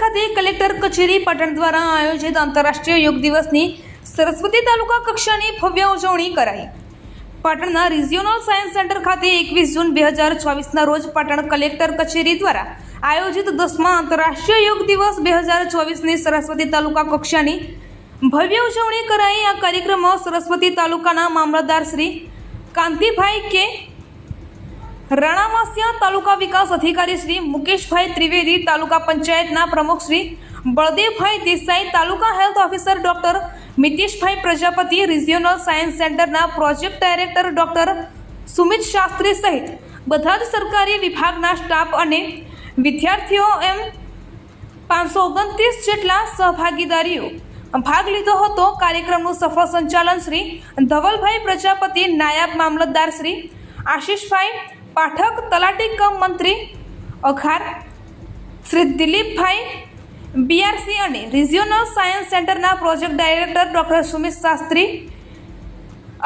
ખાતે કલેક્ટર કચેરી પાટણ દ્વારા આયોજિત આંતરરાષ્ટ્રીય યોગ દિવસની સરસ્વતી તાલુકા કક્ષાની ભવ્ય ઉજવણી કરાઈ. પાટણના રિજિયોનલ સાયન્સ સેન્ટર ખાતે એકવીસ જૂન બે હજાર ચોવીસના રોજ પાટણ કલેક્ટર કચેરી દ્વારા આયોજિત દસમા આંતરરાષ્ટ્રીય યોગ દિવસ બે હજાર ચોવીસની સરસ્વતી તાલુકા કક્ષાની ભવ્ય ઉજવણી કરાઈ. આ કાર્યક્રમમાં સરસ્વતી તાલુકાના મામલતદાર શ્રી કાંતિભાઈ કે રાણાવાસિયા તાલુકા વિકાસ અધિકારી શ્રી મુકેશભાઈ ત્રિવેદી, તાલુકા પંચાયતના પ્રમુખ Shri Baldevbhai Desai, taluka health officer doctor Miteshbhai Prajapati, regional science સેન્ટરના project director doctor Sumit Shastri સહિત બધા જ સરકારી વિભાગના સ્ટાફ અને વિદ્યાર્થીઓ એમ પાંચસો ઓગણત્રીસ જેટલા સહભાગીદારીઓ ભાગ લીધો હતો. કાર્યક્રમનું સફળ સંચાલન શ્રી ધવલભાઈ પ્રજાપતિ, નાયબ મામલતદાર શ્રી આશીષભાઈ પાઠક તલાટી કમ મંત્રી અખાર શ્રી દિલીપભાઈ બીઆરસી અને રિજિયોનલ સાયન્સ સેન્ટરના project director doctor Sumit Shastri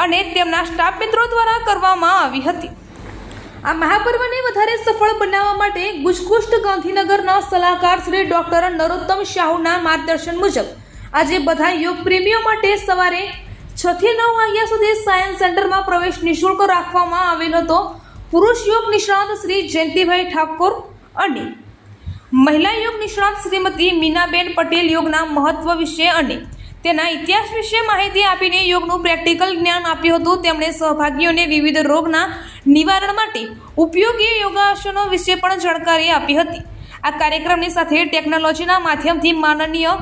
અને તેમના સ્ટાફ મિત્રો દ્વારા કરવામાં આવી હતી. આ મહાપર્વને વધારે સફળ બનાવવા માટે ગુજકુષ્ટ ગાંધીનગરના સલાહકાર શ્રી ડૉક્ટર નરોત્તમ શાહુના માર્ગદર્શન મુજબ આજે બધા યોગ પ્રેમીઓ માટે સવારે છથી નવ વાગ્યા સુધી સાયન્સ સેન્ટરમાં પ્રવેશ નિઃશુલ્ક રાખવામાં આવેલ હતો. પુરુષ યોગ નિષ્ણાત શ્રી જયંતિભાઈ ઠાકોર અને મહિલા યોગ નિષ્ણાત શ્રીમતી મીનાબેન પટેલ યોગના મહત્વ વિશે અને તેના ઇતિહાસ વિશે માહિતી આપીને યોગનું પ્રેક્ટિકલ જ્ઞાન આપ્યું હતું. તેમણે સહભાગીઓને વિવિધ રોગના નિવારણ માટે ઉપયોગી યોગાસનો વિશે પણ જાણકારી આપી હતી. આ કાર્યક્રમની સાથે ટેકનોલોજીના માધ્યમથી માનનીય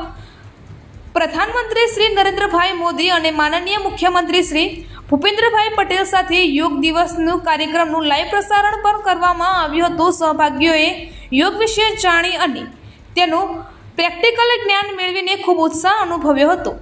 પ્રધાનમંત્રી શ્રી નરેન્દ્રભાઈ મોદી અને માનનીય મુખ્યમંત્રી શ્રી ભૂપેન્દ્રભાઈ પટેલ સાથે યોગ દિવસનું કાર્યક્રમનું લાઈવ પ્રસારણ પણ કરવામાં આવ્યું હતું. સહભાગીઓએ યોગ વિશે જાણી અને તેનું પ્રેક્ટિકલ જ્ઞાન મેળવીને ખૂબ ઉત્સાહ અનુભવ્યો હતો.